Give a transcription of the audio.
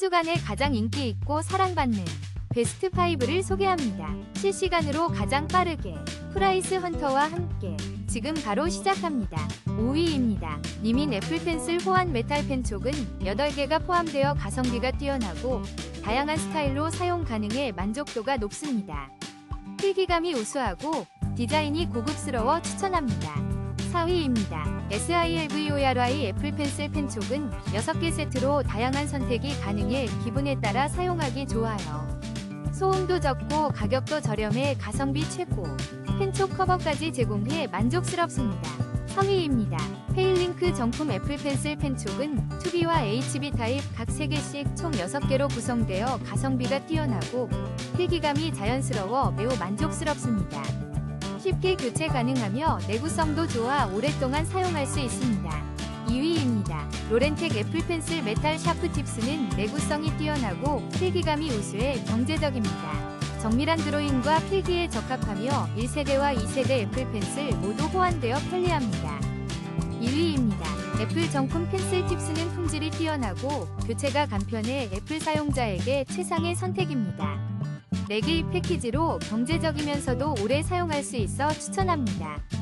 주간에 가장 인기 있고 사랑받는 베스트 5를 소개합니다. 실시간으로 가장 빠르게 프라이스 헌터와 함께 지금 바로 시작합니다. 5위입니다. 니민 애플 펜슬 호환 메탈 펜촉은 8개가 포함되어 가성비가 뛰어나고 다양한 스타일로 사용 가능해 만족도가 높습니다. 필기감이 우수하고 디자인이 고급스러워 추천합니다. 4위입니다. SILVORY 애플 펜슬 펜촉은 6개 세트로 다양한 선택이 가능해 기분에 따라 사용하기 좋아요. 소음도 적고 가격도 저렴해 가성비 최고. 펜촉 커버까지 제공해 만족스럽습니다. 3위입니다. 페일링크 정품 애플 펜슬 펜촉은 2B와 HB 타입 각 3개씩 총 6개로 구성되어 가성비가 뛰어나고 필기감이 자연스러워 매우 만족스럽습니다. 쉽게 교체 가능하며 내구성도 좋아 오랫동안 사용할 수 있습니다. 2위입니다. 로렌텍 애플 펜슬 메탈 샤프 팁스는 내구성이 뛰어나고 필기감이 우수해 경제적입니다. 정밀한 드로잉과 필기에 적합하며 1세대와 2세대 애플 펜슬 모두 호환되어 편리합니다. 1위입니다. 애플 정품 펜슬 팁스는 품질이 뛰어나고 교체가 간편해 애플 사용자에게 최상의 선택입니다. 4개의 패키지로 경제적이면서도 오래 사용할 수 있어 추천합니다.